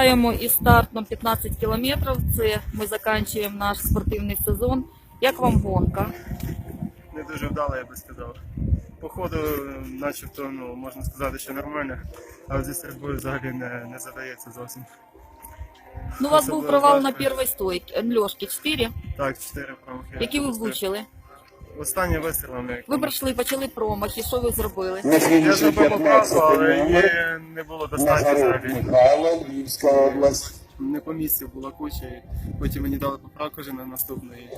Вітаємо із стартом 15 кілометрів. Це ми закінчуємо наш спортивний сезон. Як вам гонка? не дуже вдало, я би сказав. Походу, начебто, ну, можна сказати, що нормально, але зі стрільбою взагалі не, не задається зовсім. Ну, у вас був Особливо провал на важко. першій стойці, льошки 4. Так, чотири промахи. Які ви влучили? Останнє вистрілом, як Ви прийшли, почали промахи. Що ви зробили? На я зробив поправку, 15 але номер. її не було достатньо Назаров взагалі. Михайло, Львівська область. Не по місці була куча, і потім мені дали поправку вже на наступну. І...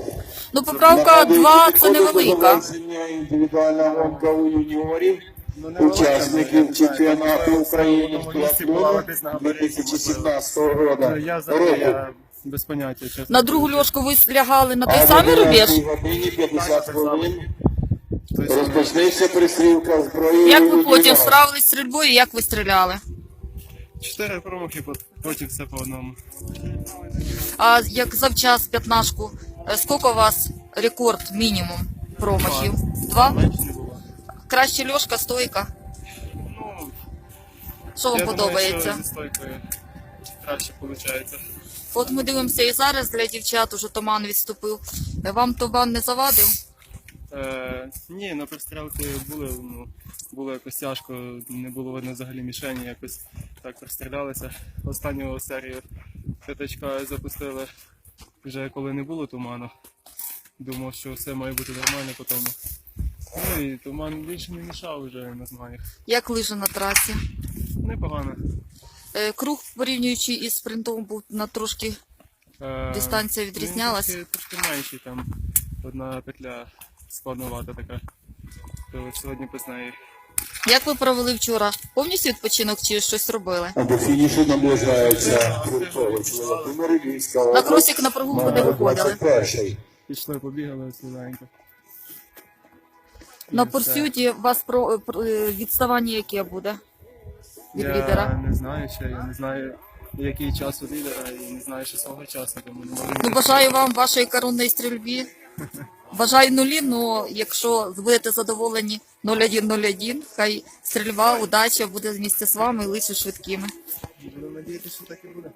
Ну, поправка Нагадую, 2 це до невелика. завершення Індивідуальна гонка у юніорів. Ну, не велика, Учасників я не знаю, чемпіонату України в одному місці була десь на габариті, можливо. 2017 Ну, року. Я взагалі я без поняття, чесно. На другу льошку ви лягали на той А самий в 11 рубеж? годині 50 хвилин Тобто, розпочнеться пристрілка зброї. Як ви потім справились з стрільбою і як ви стріляли? Чотири промахи, потім все по одному. А як завчас п'ятнашку, е, скільки у вас рекорд мінімум промахів? Два? Менше не було. Краще льошка, стойка. Ну, Що вам я подобається? Думаю, що зі стойкою краще виходить. От ми дивимося і зараз для дівчат уже туман відступив. Вам туман не завадив? Е, ні, на пристрілки були, ну, було якось тяжко, не було видно взагалі мішені, якось так пристрілялися. Останню серію п'ятачка запустили вже коли не було туману. Думав, що все має бути нормально по тому. Ну і туман більше не мішав вже на змаганнях. Як лижа на трасі? Непогано. Е, Круг, порівнюючи із спринтом, був на трошки Е, Дистанція відрізнялась? Ну, трошки, трошки там одна петля складновата така. То сьогодні без. Як ви провели вчора? Повністю відпочинок чи щось робили? А До фінішу наближається Гуртович Володимир Львівська На кросик на прогулку не виходили. 21. Пішли, побігали сліденько. На порсюті у вас про, про- е, відставання яке буде від я лідера? не знаю ще, я не знаю, який час у лідера, і не знаю ще свого часу, тому не можу. Ну, бажаю вам вашої коронної стрільбі. Бажаю нулі, ну якщо будете задоволені 0101, хай стрільба, удача буде вместе з вами і лише швидкими. Будемо надіятися, що так і буде.